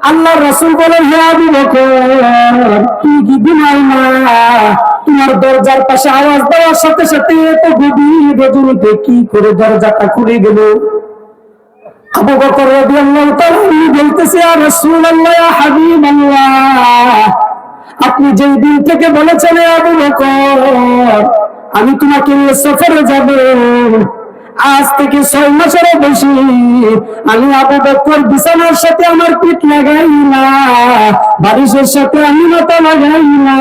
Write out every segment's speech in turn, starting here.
আল্লাহ রসুল না? তোমার দরজার পাশে আওয়াজ দেওয়ার সাথে সাথে এত গভীর রজনীতে কি করে দরজাটা খুলে গেল? আপনি যেই দিন থেকে বলেছেন আমি তোমাকে সফরে যাব। আজ থেকে ছয় মাসেরও বেশি। আমি আবু বকর বিছানার সাথে আমার পিঠ লাগাই না বারিশের সাথে আমি মাথা লাগাই না।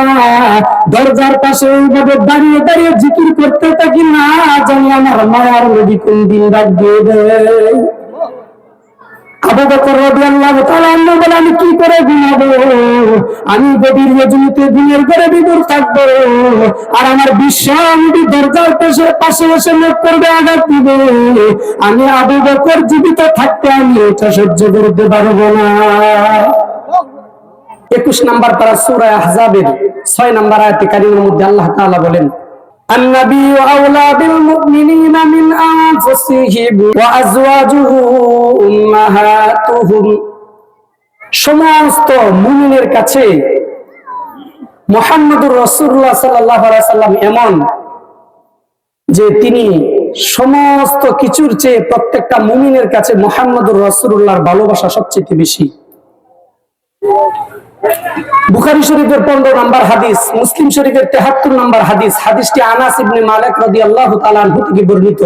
দরজার পাশে এইভাবে দাঁড়িয়ে দাঁড়িয়ে জিকির করতে থাকি না, জানি আমার মায়ার নদী কোন দিন রাখবে আবু বকর রাদিয়াল্লাহু বলে, আমি কি করে ঘুমাবো? আমি গভীর রজনীতে দিনের ঘরে বিদুর থাকব আর আমার দরজার পাশে এসে করবে আঘাত আমি আবু বকর জীবিত থাকতে আমি এটা সহ্য করতে পারব না। একুশ নাম্বার পারা সূরা আহজাবের ছয় নাম্বার আয়াতে কারিমের মধ্যে আল্লাহ তাআলা বলেন النبي أولى بالمؤمنين من أنفسهم وأزواجه أمهاتهم সমস্ত মুমিনের কাছে মোহাম্মদুর রসুল্লাহ সাল্লাহ সাল্লাম এমন যে তিনি সমস্ত কিছুর চেয়ে প্রত্যেকটা মুমিনের কাছে মোহাম্মদুর রসুল্লাহর ভালোবাসা সবচেয়ে বেশি বুখারী শরীফের পনেরো নম্বর হাদিস, মুসলিম শরীফের তেহাত্তর নম্বর হাদিস, হাদিসটি আনাস ইবনে মালিক রাদিয়াল্লাহু তাআলা আনহু থেকে বর্ণিত।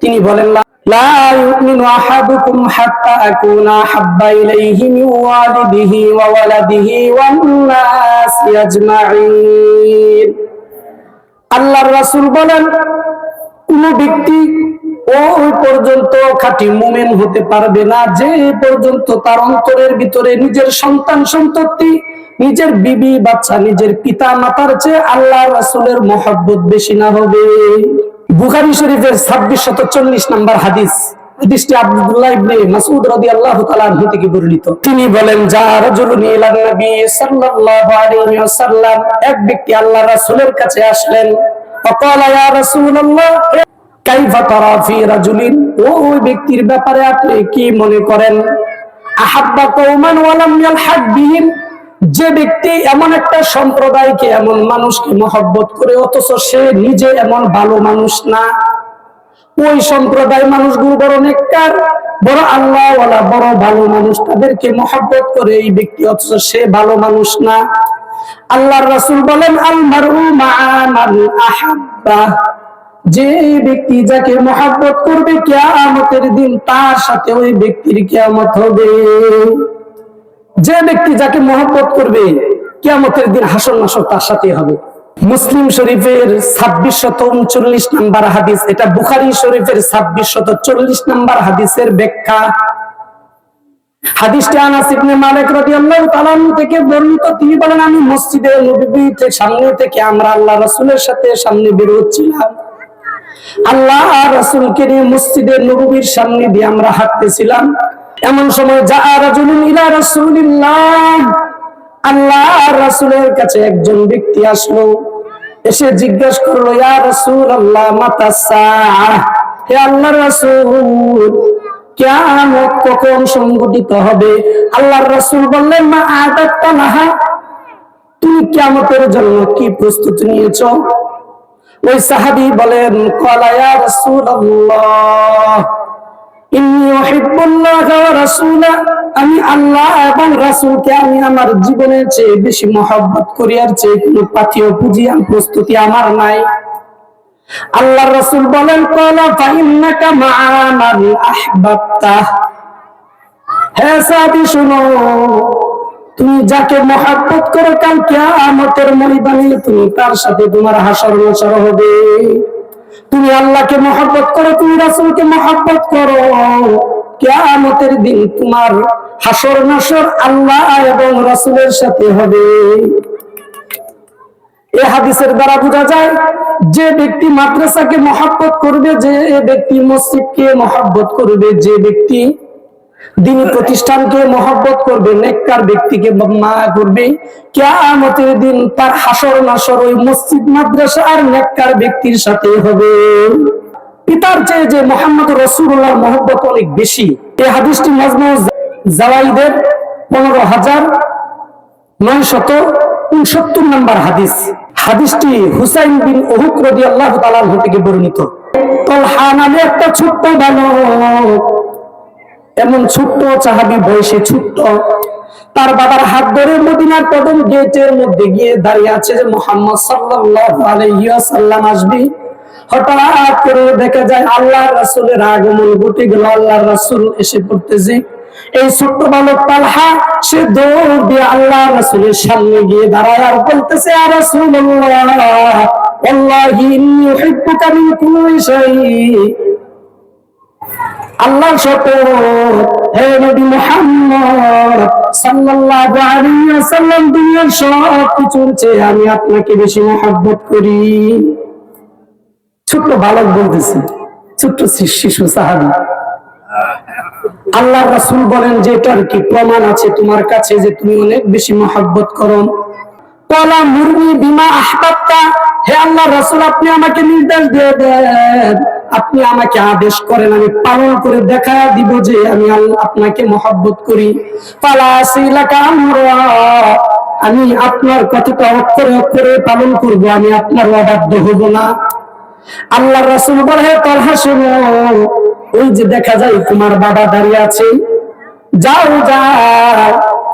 তিনি বলেন আল্লাহর রাসূল বলেন, কোন ব্যক্তি ওই পর্যন্ত খাঁটি মুমিন হতে পারবে না। যে পর্যন্ত তার অন্তরের ভিতরে নিজের সন্তান সন্ততি, নিজের বিবি বাচ্চা, নিজের পিতা মাতার চেয়ে আল্লাহ রাসুলের মহাব্বত বেশি না হবে। বুখারি শরীফের ছাব্বিশ শত চল্লিশ নম্বর হাদিস। হাদিসটি আব্দুল্লাহ ইবনে থেকে বর্ণিত। তিনি বলেন, যা রাজুলুন ইলান নবী সাল্লাল্লাহু আলাইহি ওয়াসাল্লাম। এক ব্যক্তি আল্লাহ রাসুলের কাছে আসলেন ফাকালা ইয়া রাসূলুল্লাহ কাইফা তারা ফি রাজুলিন? ওই ব্যক্তির ব্যাপারে আপনি কি মনে করেন? আহাব্বা যে ব্যক্তি এমন একটা সম্প্রদায়কে, এমন মানুষকে মহব্বত করে, অথচ সে নিজে এমন ভালো মানুষ না। ওই সম্প্রদায় মানুষগুলো বড় নেককার, বড় আল্লাহ ওয়ালা বড় ভালো মানুষ। তাদেরকে মহব্বত করে এই ব্যক্তি, অথচ সে ভালো মানুষ না। আল্লাহর রাসূল বলেন, আল মা'a মান আহাব্বা। যে ব্যক্তি যাকে মহাব্বত করবে কেয়ামতের দিন তার সাথে ওই ব্যক্তির কেয়ামত হবে। যে ব্যক্তি যাকে মহব্বত করবে কেয়ামতের দিন হাসন নাসর তার সাথে হবে। মুসলিম শরীফের ছাব্বিশ শত উনচল্লিশ নাম্বার হাদিস, এটা বুখারি শরীফের ছাব্বিশ শত চল্লিশ নাম্বার হাদিসের ব্যাখ্যা। হাদিসটি আনাস ইবনে মালিক রাদিয়াল্লাহু তাআলা থেকে বর্ণিত। তিনি বলেন, আমি মসজিদে নববীতে সামনে থেকে আমরা আল্লাহ রাসূলের সাথে সামনে বের হচ্ছিলাম। আল্লাহ রাসূলকে নিয়ে মসজিদের নববীর সামনে দিয়ে আমরা হাঁটতেছিলাম। এমন সময় যা রাজুলুন ইলা রাসূলিল্লাহ। আল্লাহ রাসূলের কাছে একজন ব্যক্তি আসলো। এসে জিজ্ঞাসা করল, ইয়া রাসূলুল্লাহ, মাতা সাআহ? হে আল্লাহর রাসূল, কিয়ামত কখন সংঘটিত হবে? আল্লাহর রাসূল বললেন, মা আদাত্তা লাহা তুমি কিয়ামতের জন্য কি প্রস্তুতি নিয়েছো? ওই সাহাবী বলেন, ক্বালা ইয়া রাসূলুল্লাহ আমি আল্লাহ এবং রাসূলকে আমি আমার জীবনের চেয়ে বেশি মহব্বত করি, আর চেয়ে কোনো পাথেয় পুঁজি আর প্রস্তুতি আমার নাই। আল্লাহ রাসূল বলেন, ক্বালা ফাইন্নাকা মা'a মান আহবাবতা। হে সাহাবী, শুনো তুমি যাকে মহাব্বত করো কাল কিয়ামতের ময়দানে তুমি তার সাথে তোমার হাসর নাসর হবে। তুমি আল্লাহকে মহাব্বত করো, তুমি রাসূলকে মহাব্বত করো। কিয়ামতের দিন তোমার হাসর নাসর আল্লাহ এবং রাসূলের সাথে হবে। এই হাদিসের দ্বারা বোঝা যায়, যে ব্যক্তি মাদ্রাসাকে মহাব্বত করবে, যে ব্যক্তি মসজিদকে মহাব্বত করবে, যে ব্যক্তি দিনী প্রতিষ্ঠানকে মহব্বত করবে, নেককার ব্যক্তিকে মায়া করবে। কেয়ামতের দিন তার হাসর নাসর ওই মসজিদ, মাদ্রাসা আর নেককার ব্যক্তির সাথে হবে। পিতার চেয়ে যে মোহাম্মদ রসুল্লাহ মহব্বত অনেক বেশি। এই হাদিসটি মজমু জাওয়াইদের পনেরো হাজার নয় শত উনসত্তর নম্বর হাদিস। হাদিসটি হুসাইন বিন ওহুক রদি আল্লাহ তালাহ থেকে বর্ণিত। তলহা নামে একটা ছোট্ট বালক এমন ছোট্ট চাহাবি বয়সে ছোট্ট, তার বাবার হাত ধরে মদিনার কদম গেটের মধ্যে গিয়ে দাঁড়িয়ে আছে যে মোহাম্মদ আলাইহি ওয়াসাল্লাম হঠাৎ করে দেখা যায় আল্লাহ রাসূলের আগমন ঘটে গেল আল্লাহ রাসূল এসে পড়তেছে। এই ছোট্ট বালক তালহা, সে দৌড় দিয়ে আল্লাহ রাসূলের সামনে গিয়ে দাঁড়ায় আর বলতেছে আর রাসূলুল্লাহ, ওয়াল্লাহি ইন্নী আল্লাহর শপথ হে নবী মুহাম্মদ, সাল্লাল্লাহু আলাইহি ওয়াসাল্লাম, দুনিয়ার চেয়ে আমি আপনাকে বেশি করি। বালক বলতেছে শিশু সাহাবী। আল্লাহ রাসূল বলেন যে এটার কি প্রমাণ আছে তোমার কাছে যে তুমি অনেক বেশি মহব্বত করো? কলা মুরগি বিমা আহবাবতা, হে আল্লাহ রাসূল, আপনি আমাকে নির্দেশ দিয়ে দেন। আপনি আমাকে আদেশ করেন, আমি পালন করে দেখা দিব যে আমি আপনাকে মহব্বত করি। আমি আপনার কথাটা অক্ষরে অক্ষরে পালন করব, আমি আপনার অবাধ্য হব না। আল্লাহ রাসূল বলে, হে তলহা শোনো, ওই যে দেখা যায় তোমার বাবা দাঁড়িয়ে আছে। যাও যাও,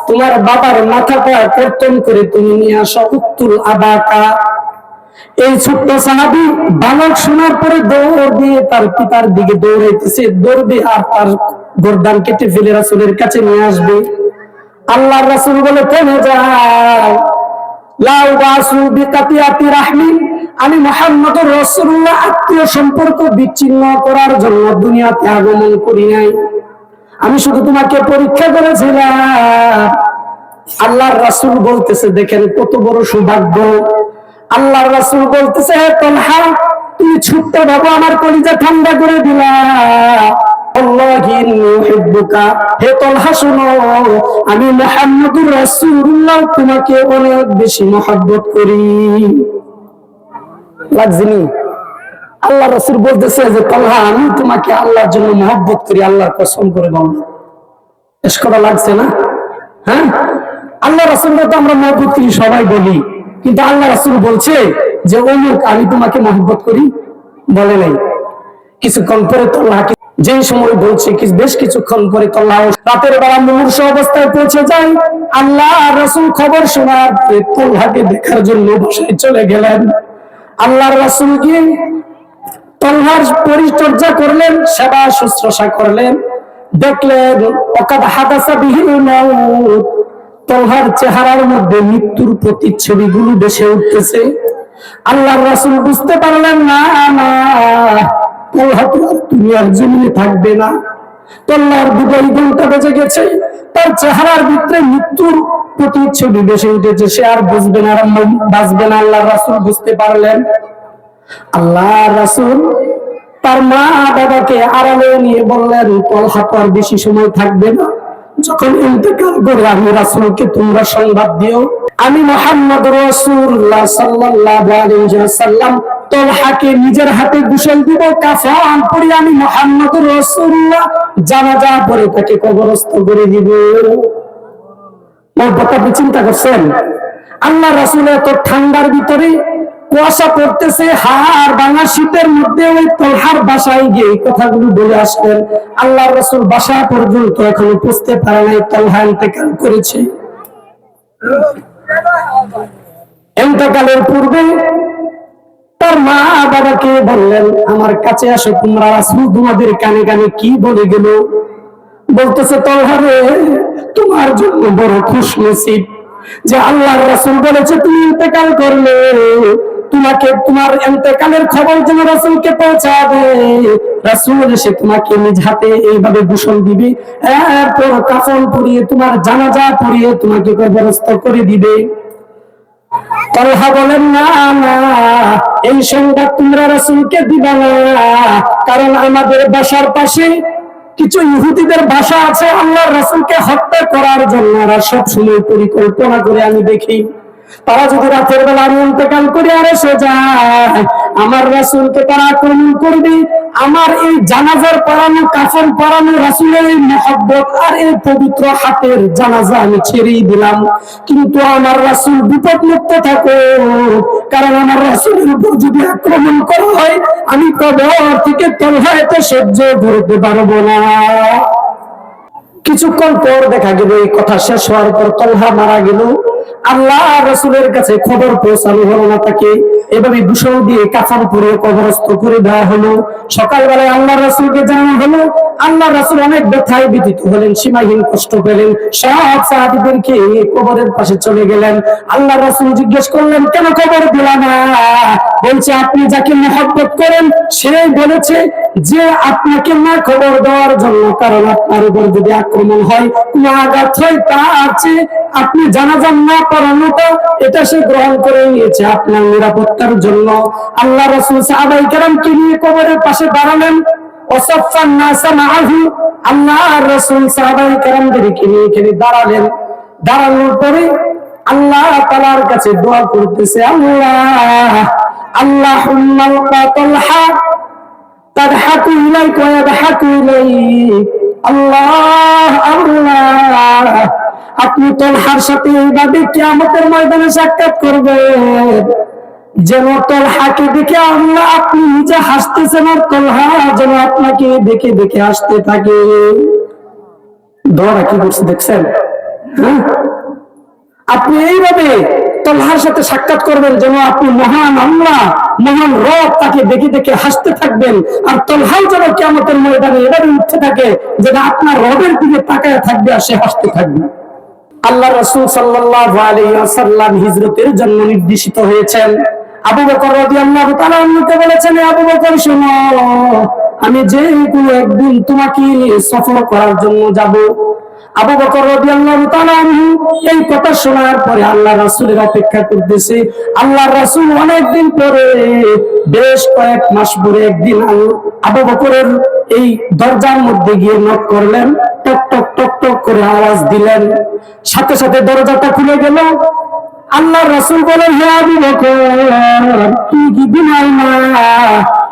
তোমার বাবার মাথাটা কর্তন করে তুমি নিয়ে আসো উত্তুল আবাকা। এই ছোট্ট সাহাবি বালক শোনার পরে দৌড় দিয়ে তার পিতার দিকে দৌড়াইতেছে। দৌড়বে আর তার গর্দান কেটে ফেলে রাসুলের কাছে নিয়ে আসবে। আল্লাহ রাসুল বলে থেমে যাও। লাউ বাসু রাহমিন আমি মোহাম্মদ রসুল্লাহ আত্মীয় সম্পর্ক বিচ্ছিন্ন করার জন্য দুনিয়াতে আগমন করি নাই। আমি শুধু তোমাকে পরীক্ষা করেছিলাম। আল্লাহর রাসুল বলতেছে, দেখেন কত বড় সৌভাগ্য। আল্লাহর রাসূল বলতেছে তলহা, তুমি ছোট্ট বাবু, আমার কলিজা ঠান্ডা করে দিলা। আল্লাহি আমি তোমাকে অনেক বেশি মহব্বত করি। আল্লাহ বলতেছে যে, তলহা, আমি তোমাকে আল্লাহর জন্য মহব্বত করি, আল্লাহর কসম করে বললাম বেশ করা লাগছে না? হ্যাঁ? আল্লাহ রসুল তো আমরা মহব্বত করি, সবাই বলি। কিন্তু আল্লাহ রসুল বলছে যে অমুক আমি তোমাকে মহব্বত করি। বলে নাই। কিছুক্ষণ পরে তল্লাহকে যে সময় বলছে বেশ কিছুক্ষণ পরে তল্লাহ রাতের বেলা মুমূর্ষ অবস্থায় পৌঁছে যায়। আল্লাহ রসুল খবর শোনার তল্লাহকে দেখার জন্য বসায় চলে গেলেন। আল্লাহর রসুল গিয়ে তলহার পরিচর্যা করলেন, সেবা শুশ্রূষা করলেন। দেখলেন অকাদ হাদাসা বিহীন তলহার চেহারার মধ্যে মৃত্যুর প্রতিচ্ছবি গুলো বেসে উঠতেছে। আল্লাহর রাসূল বুঝতে পারলেন, না না তলহা তো আর দুনিয়ার জমিনে থাকবে না। তল্লার দুবাই ঘণ্টা বেজে গেছে, তার চেহারার ভিতরে মৃত্যুর প্রতিচ্ছবি বেসে উঠেছে। সে আর বুঝবে না বাঁচবে না রাসূল বুঝতে পারলেন। আল্লাহ রাসূল তার মা বাবাকে আড়ালে নিয়ে বললেন তলহা তো আর বেশি সময় থাকবে না। যখন ইন্তেকাল করে আমি রাসূলকে তোমরা সংবাদ দিও, আমি মোহাম্মদ রাসূলুল্লাহ সাল্লাল্লাহু আলাইহি ওয়াসাল্লাম তলহাকে নিজের হাতে গোসল দিব, কাফন পরে আমি মোহাম্মদ রাসূলুল্লাহ জানাজা পরে তাকে কবরস্থ করে দিব। আপনি চিন্তা করছেন? আল্লাহ রাসুল এত ঠান্ডার ভিতরে কুয়াশা পড়তেছে হার ভাঙা শীতের মধ্যে ওই তলহার বাসায় গিয়ে কথাগুলো বলে আসলেন। আল্লাহ রাসুল বাসা পর্যন্ত এখনও পুষতে পারে নাই, তলহা ইন্তেকাল করেছে। ইন্তেকালের পূর্বে তার মা বাবাকে বললেন, আমার কাছে আসো তোমরা, রাসুল তোমাদের কানে কানে কি বলে গেল? বলতেছে তলহারে তোমার জন্য বড় খুশ নসিব যে আল্লাহর রাসূল বলেছে, তুমি ইন্তেকাল করলে। তোমাকে, তোমার ইন্তেকালের খবর যেন রাসূলকে পৌঁছাবে রাসূল এসে তোমাকে নিজ হাতে এইভাবে গোসল দিবে। এরপর কাফন পরিয়ে, তোমার জানাজা পরিয়ে তোমাকে কবরস্থ করে দিবে। তলহা বলেন, না না, এই সংবাদ তোমরা রাসূলকে দিবা না। কারণ আমাদের বাসার পাশে কিছু ইহুদিদের ভাষা আছে। আল্লাহ রাসূলকে হত্যা করার জন্য সব সময় পরিকল্পনা করে আমি দেখি। তারা যদি রাতের বেলা আমি ইন্তেকাল করে আর এসে আমার রাসূলকে তারা আক্রমণ করবে। আমার এই জানাজার কাফন পরানো রাসূলের এই মহব্বত আর এই পবিত্র হাতের জানাজা আমি ছেড়েই দিলাম। কিন্তু আমার রাসূল বিপদ মুক্ত থাকো, কারণ আমার রাসূলের উপর যদি আক্রমণ করা হয়, আমি কবর থেকে তলহাইতে সহ্য করতে পারব না। কিছুক্ষণ পর দেখা গেল এই কথা শেষ হওয়ার পর তলহা মারা গেল। আল্লাহ রসুলের কাছে খবর পৌঁছানো হলো না তাকে। এভাবে দূষণ দিয়ে কাফন পরে কবরস্থ করে দেওয়া হলো। সকালবেলায় আল্লাহ রসুলকে জানানো হলো, আল্লাহ রসুল অনেক ব্যথায় ব্যতীত হলেন, সীমাহীন কষ্ট পেলেন, সব সাহাবিদেরকে কবরের পাশে চলে গেলেন। আল্লাহ রসুল জিজ্ঞেস করলেন, কেন খবর দিলা না? বলছে, আপনি যাকে মহব্বত করেন সে বলেছে যে আপনাকে না খবর দেওয়ার জন্য কারণ আপনার উপর যদি আক্রমণ হয়, কোন আঘাত হয়, তার চেয়ে আপনি জানাজান না পড়ানোটা এটা সে গ্রহণ করে নিয়েছে আপনার নিরাপত্তার জন্য। আল্লাহ রসুল সাহাবাই কেরামকে নিয়ে কবরের পাশে দাঁড়ালেন? অসফান আল্লাহ রসুল সাহাবাই কেরামদেরকে নিয়ে এখানে দাঁড়ালেন। দাঁড়ানোর পরে আল্লাহ তালার কাছে দোয়া করতেছে, আল্লাহ আল্লাহ হাতু ইলাই আল্লাহ আল্লাহ। আপনি তলহার সাথে এইভাবে কিয়ামতের ময়দানে সাক্ষাৎ করবেন। যেন তলহাকে দেখে আল্লাহ আপনি নিজে হাসতেছেন আর তলহা যেন আপনাকে দেখে দেখে হাসতে থাকে। দোয়াটা কি করছে দেখছেন? হ্যাঁ? আপনি এইভাবে তলহার সাথে সাক্ষাৎ করবেন যেন আপনি মহান আল্লাহ, মহান রব তাকে দেখে দেখে হাসতে থাকবেন আর তলহাও যেন কেমতের ময়দানে এভাবে উঠতে থাকে যেন আপনার রবের দিকে তাকায় থাকবে আর সে হাসতে থাকবে। আল্লাহ রসুল সাল্লাহ হিজরতের জন্য নির্দেশিত হয়েছেন। আবু বকর তাআলা অন্যকে বলেছেন আবু বকর, শোনো, আমি যে কোনো একদিন তোমাকে নিয়ে সফর করার জন্য যাব। আবু বকর তাআলা আনহু এই কথা শোনার পরে আল্লাহ রাসূলের অপেক্ষা করতেছে। আল্লাহ রাসূল অনেকদিন পরে, বেশ কয়েক মাস পরে একদিন আবু বকরের এই দরজার মধ্যে গিয়ে নক করলেন। করে আওয়াজ দিলেন। সাথে সাথে দরজাটা খুলে গেল। আল্লাহ রাসূল বলেন, হে আবু বকর তুই কি না?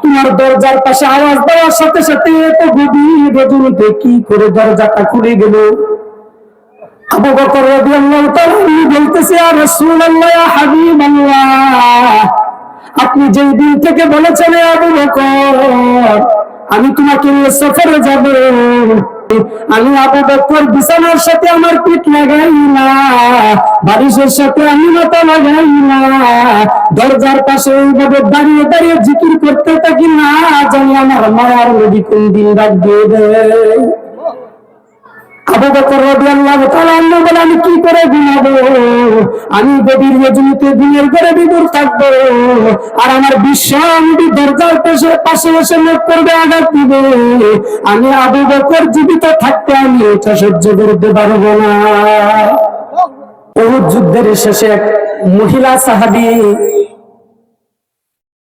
তোমার দরজার পাশে আওয়াজ দেওয়ার সাথে সাথে এত গভীর কি করে দরজাটা খুলে গেল? আবু বকর বলতেছে আপনি যেই দিন থেকে বলেছেন আবু বকর, আমি তোমাকে নিয়ে সফরে যাব। আমি আবু বকর বিছানার সাথে আমার পিঠ লাগাই না বারিশের সাথে আমি মাথা লাগাই না দরজার পাশে এইভাবে দাঁড়িয়ে দাঁড়িয়ে জিকির করতে থাকি না জানি আমার মায়ার নদী কোন দিন দিয়ে দেয়। আবু বকর রাদিয়াল্লাহু তাআলা বলে, আমি কি করে আমি গভীর রজনীতে দিনের বিদুর থাকব। আর আমার বিশ্বান্তি দরজার পাশে এসে লোক করবে, আঘাত আমি আবু বকর জীবিত থাকতে আমি এটা সহ্য করতে পারব না। উহুদ যুদ্ধের শেষে এক মহিলা সাহাবী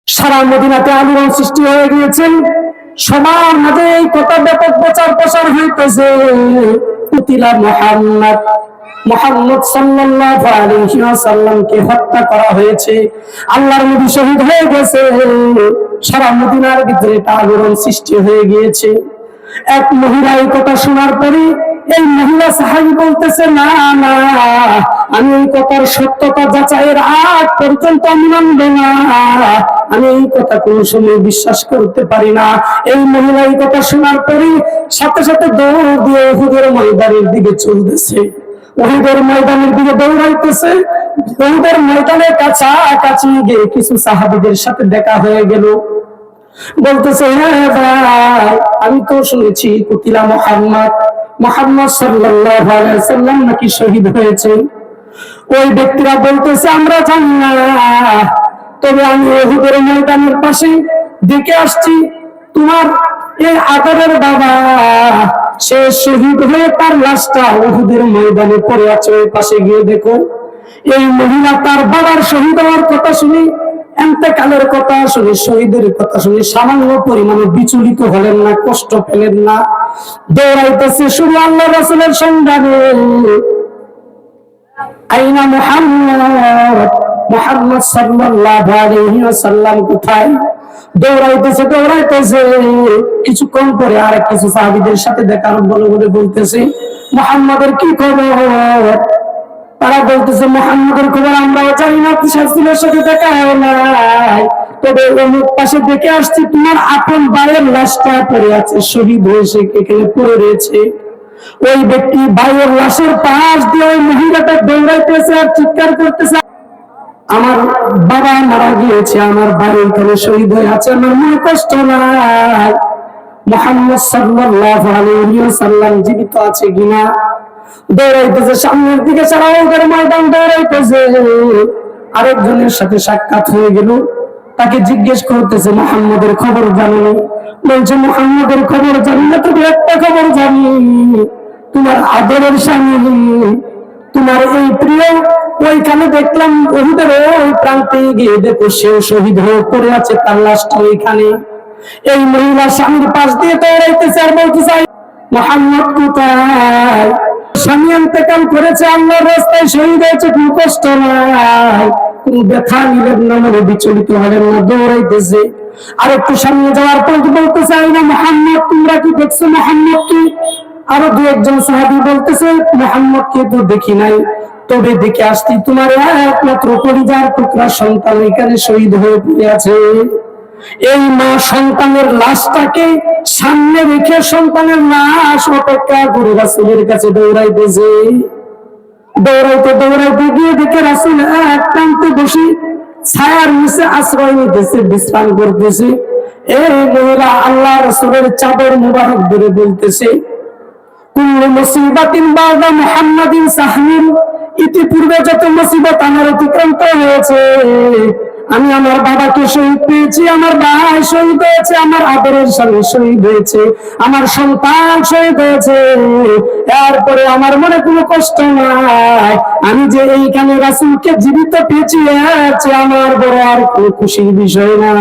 সারা মদিনাতে আলোড়ন সৃষ্টি হয়ে গিয়েছেন। সবার মাঝে এই কথা ব্যাপক প্রচার প্রসার হইতেছে। পুতিলা মোহাম্মদ মোহাম্মদ সাল্লাল্লাহু আলাইহি ওয়াসাল্লামকে হত্যা করা হয়েছে। আল্লাহর নবী শহীদ হয়ে গেছে। সারা মদিনার ভিতরে একটা আলোড়ন সৃষ্টি হয়ে গিয়েছে। এক মহিলা এই কথা শোনার পরে এই মহিলা সাহাবি বলতেছে, না না আমি এই কথার সত্যতা যাচাইয়ের আগ পর্যন্ত আমি মানব না। আমি এই কথা কোন সময় বিশ্বাস করতে পারি না। এই মহিলা এই কথা শোনার পরে সাথে সাথে দৌড় দিয়ে হুদের ময়দানের দিকে চলতেছে। ময়দানের দিকে দৌড়াইতেছে। ময়দানের কাছাকাছি গিয়ে কিছু সাহাবিদের সাথে দেখা হয়ে গেল। বলতেছে হ্যাঁ ভাই, আমি তো শুনেছি কুতিলা মোহাম্মদ। মোহাম্মদ আলাইহি সাল্লাম নাকি শহীদ হয়েছে ওই ব্যক্তিরা বলতেছে, আমরা জানি না। তবে আমি ওহুদের ময়দানের পাশে দেখে আসছি, তোমার এই আদরের বাবা, সে শহীদ হয়ে তার লাশটা ময়দানে পড়ে আছে ওই পাশে গিয়ে দেখো। এই মহিলা তার বাবার শহীদ হওয়ার কথা শুনি, এন্তেকালের কথা শুনে, শহীদের কথা শুনে সামান্য পরিমাণে বিচলিত হলেন না, কষ্ট পেলেন না। দৌড়াইতেছে শুধু আল্লাহ রসুলের সংগ্রামে আইনা মোহাম্মদ মোহাম্মদ সাল্লাল্লাহু আলাইহি ওয়াসাল্লাম কোথায়? দৌড়াইতেছে দৌড়াইতেছে। কিছুক্ষণ পরে আর কিছু সাহাবীদের সাথে দেখা বলে বলে বলতেছে, মোহাম্মদের কি খবর? তারা বলতেছে, মোহাম্মদের খবর আমরাও জানি না পিসাসিলের সাথে দেখা হয় নাই। তবে অমুক পাশে দেখে আসছি, তোমার আপন ভাইয়ের লাশটা পড়ে আছে, শহীদ হয়েছে এখানে পড়ে রয়েছে। ওই ব্যক্তি ভাইয়ের লাশের পাশ দিয়ে ওই মহিলাটা দৌড়াইতেছে আর চিৎকার করতেছে। আমার বাবা মারা গিয়েছে, আমার ভাই এখানে শহীদ হয়ে আছে, আমার মনে কষ্ট নাই। মোহাম্মদ সাল্লাল্লাহু আলাইহি ওয়াসাল্লাম জীবিত আছে কিনা? দৌড়াইতেছে, সামনের দিকে সারা ওদের ময়দান দৌড়াইতেছে। আরেকজনের সাথে সাক্ষাৎ হয়ে গেল। তাকে জিজ্ঞেস করতেছে, মোহাম্মদের খবর জানি বলছে, মোহাম্মদের খবর জানি না তবে একটা খবর জানি। তোমার আদরের স্বামী, তোমার এই প্রিয়, ওইখানে দেখলাম ওহুদের ওই প্রান্তে গিয়ে দেখো সেও শহীদ হয়ে পড়ে আছে তার লাশটা ওইখানে। এই মহিলা স্বামীর পাশ দিয়ে দৌড়াইতেছে আর বলতে চাই মোহাম্মদ কোথায়? স্বামী ইন্তেকাল করেছে, আল্লাহর রাস্তায় শহীদ হয়েছে, কোনো কষ্ট কোন ব্যথা নিলেন না বিচলিত হলেন না, দৌড়াইতেছে। আর একটু সামনে যাওয়ার পর মোহাম্মদ, তোমরা কি দেখছ মোহাম্মদ কি? আরও দু একজন সাহাবি বলতেছে, মোহাম্মদ কে তো দেখি নাই, তবে দেখে আসছি তোমার একমাত্র পরিবার, টুকরা সন্তান এখানে শহীদ হয়ে পড়ে আছে। এই মা সন্তানের লাশটাকে সামনে রেখে সন্তানের লাশ অপেক্ষা করে রাসুলের কাছে দৌড়াইতেছে। দৌড়াইতে দৌড়াইতে গিয়ে দেখে রাসুল এক প্রান্তে বসে ছায়ার নিচে আশ্রয় নিতেছে, বিশ্রাম করতেছে। এই মহিলা আল্লাহ রসুলের চাদর মুবারক ধরে বলতেছে ইতিপূর্বে যত মুসিবত আমার অতিক্রান্ত হয়েছে আমি আমার বাবাকে শহীদ পেয়েছি, আমার ভাই শহীদ হয়েছে, আমার আদরের স্বামী শহীদ হয়েছে, আমার সন্তান শহীদ হয়েছে। এরপরে আমার মনে কোনো কষ্ট নাই। আমি যে এইখানে রাসুলকে জীবিত পেয়েছি আমার বড় আর কোনো খুশির বিষয় না